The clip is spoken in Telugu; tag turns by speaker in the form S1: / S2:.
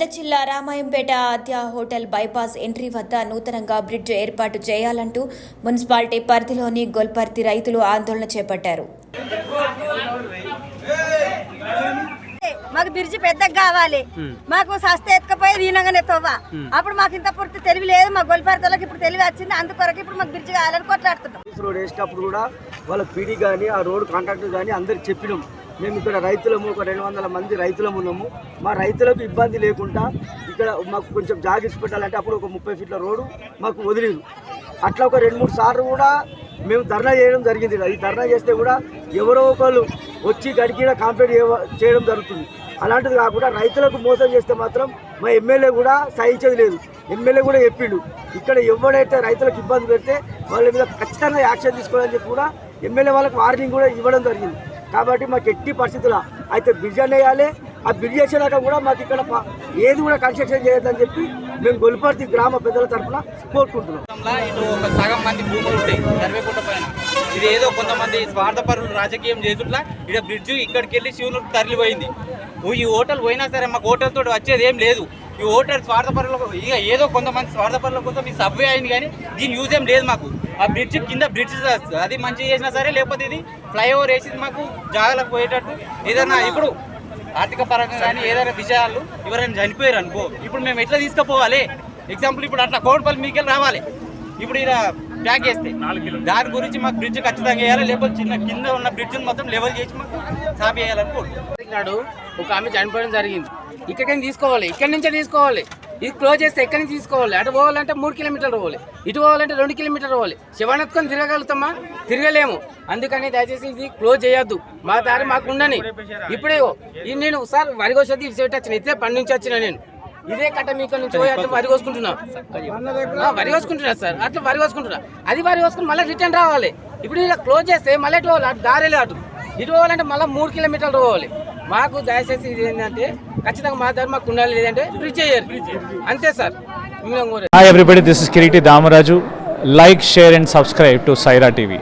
S1: Ramayampet Aadya hotel bypass entry వద్ద నూతనంగా బ్రిడ్జ్ ఏర్పాటు చేయాలంటూ మున్సిపాలిటీ పరిధిలోని గొల్పర్తి రైతులు ఆందోళన చేపట్టారు.
S2: మాకు బిర్జి పెద్దగా కావాలి. మాకు సస్తే ఎత్తుకపోయేది ఈనగానే తవ్వ. అప్పుడు మాకు ఇంత పూర్తి తెలివి లేదు మా గొల్పారితలకు ఇప్పుడు తెలివి వచ్చింది అందుకొరకు ఇప్పుడు మాకు బిర్జి కావాలని కొట్లాడుతున్నాం.
S3: రోడ్ వేసేటప్పుడు కూడా వాళ్ళ పీడీ కానీ ఆ రోడ్ కాంట్రాక్టర్ కానీ అందరికి చెప్పినాం. మేము ఇక్కడ రైతులము ఒక రెండు వందల మంది రైతులము ఉన్నాము. మా రైతులకు ఇబ్బంది లేకుండా ఇక్కడ మాకు కొంచెం జాగ్రత్త పెట్టాలంటే అప్పుడు ఒక ముప్పై ఫీట్ల రోడ్డు మాకు వదిలేదు అట్లా ఒక రెండు మూడు సార్లు కూడా మేము ధర్నా చేయడం జరిగింది. ఈ ధర్నా చేస్తే కూడా ఎవరో ఒకళ్ళు వచ్చి గడికిన కాంప్లీట్ చేయడం జరుగుతుంది. అలాంటిది కాకుండా రైతులకు మోసం చేస్తే మాత్రం మా ఎమ్మెల్యే కూడా సహించేది లేదు. ఎమ్మెల్యే కూడా చెప్పిండు ఇక్కడ ఎవడైతే రైతులకు ఇబ్బంది పెడితే వాళ్ళ మీద ఖచ్చితంగా యాక్షన్ తీసుకోవాలని చెప్పి కూడా ఎమ్మెల్యే వాళ్ళకి వార్నింగ్ కూడా ఇవ్వడం జరిగింది. కాబట్టి మాకు ఎట్టి పరిస్థితుల అయితే బ్రిడ్జ్ వేయాలి. ఆ బ్రిడ్జ్ చేసేదాకా కూడా మాకు ఇక్కడ ఏది కూడా కన్స్ట్రక్షన్ చేయొద్దని చెప్పి మేము గొలుపర్తి గ్రామ పెద్దల తరఫున కోరుకుంటున్నాం.
S4: ఇటు ఒక సగం మంది భూములు ఉంటాయి సర్వేకుంట పైన. ఇది ఏదో కొంతమంది స్వార్థపరులు రాజకీయం చేసుట్లా ఇక్కడ బ్రిడ్జ్ ఇక్కడికి వెళ్ళి శివులు తరలిపోయింది. ఈ హోటల్ పోయినా సరే మాకు హోటల్ తోటి వచ్చేది ఏం లేదు. ఈ హోటల్ స్వార్థపరుల ఇక ఏదో కొంతమంది స్వార్థపరుల కోసం ఈ సబ్వే అయింది కానీ దీని యూజ్ ఏం లేదు మాకు. ఆ బ్రిడ్జ్ కింద బ్రిడ్జ్ అది మంచిగా చేసినా సరే లేకపోతే ఇది ఫ్లైఓవర్ వేసి మాకు జాగాలకు పోయేటట్టు. ఏదైనా ఇప్పుడు ఆర్థిక పరంగా కానీ ఏదైనా విషయాలు ఎవరైనా చనిపోయారు అనుకో ఇప్పుడు మేము ఎట్లా తీసుకుపోవాలి? ఎగ్జాంపుల్ ఇప్పుడు అట్లా కోటపల్లి మీకెళ్ళి రావాలి. ఇప్పుడు ఇలా ట్యాగ్ వేస్తే దాని గురించి మాకు బ్రిడ్జ్ ఖచ్చితంగా వేయాలి? లేకపోతే చిన్న కింద ఉన్న బ్రిడ్జ్ మొత్తం లెవెల్ చేసి మాకు సాపి వేయాలని కోరుకుంటున్నాం
S5: నాడు ఒక ఆమె చనిపోవడం జరిగింది. ఇక్కడికి తీసుకోవాలి ఇక్కడి నుంచే తీసుకోవాలి. ఇది క్లోజ్ చేస్తే ఎక్కడి నుంచి తీసుకోవాలి? అటు పోవాలంటే మూడు కిలోమీటర్లు పోవాలి. ఇటు పోవాలంటే రెండు కిలోమీటర్లు పోవాలి. శివనత్కొని తిరగలుగుతామా తిరగలేము. అందుకని దయచేసి ఇది క్లోజ్ చేయొద్దు. మా దారి మాకు ఉండని. ఇప్పుడే ఇది నేను సార్ వరి కోసేది ఇటు సైడ్ వచ్చిన ఇదే పని నుంచి వచ్చిన నేను. ఇదే కట్ట మీకు నుంచి పోయి అట్లా వరి కోసుకుంటున్నా. వరి కోసుకుంటున్నా సార్. అట్లా వరి కోసుకుంటున్నా. అది వరి కోసుకుని మళ్ళీ రిటర్న్ రావాలి. ఇప్పుడు ఇలా క్లోజ్ చేస్తే మళ్ళీ ఇటు పోవాలి అటు దారి అటు. ఇటు పోవాలంటే మళ్ళీ మూడు కిలోమీటర్లు పోవాలి. మాకు దయచేసి ఇది ఏంటంటే ఖచ్చితంగా మా దగ్గర మాకు ఉండాలి లేదంటే ఫ్రీ చేయాలి అంతే sir.
S6: Everybody this is Kireeti Damaraju like share and subscribe to Saira TV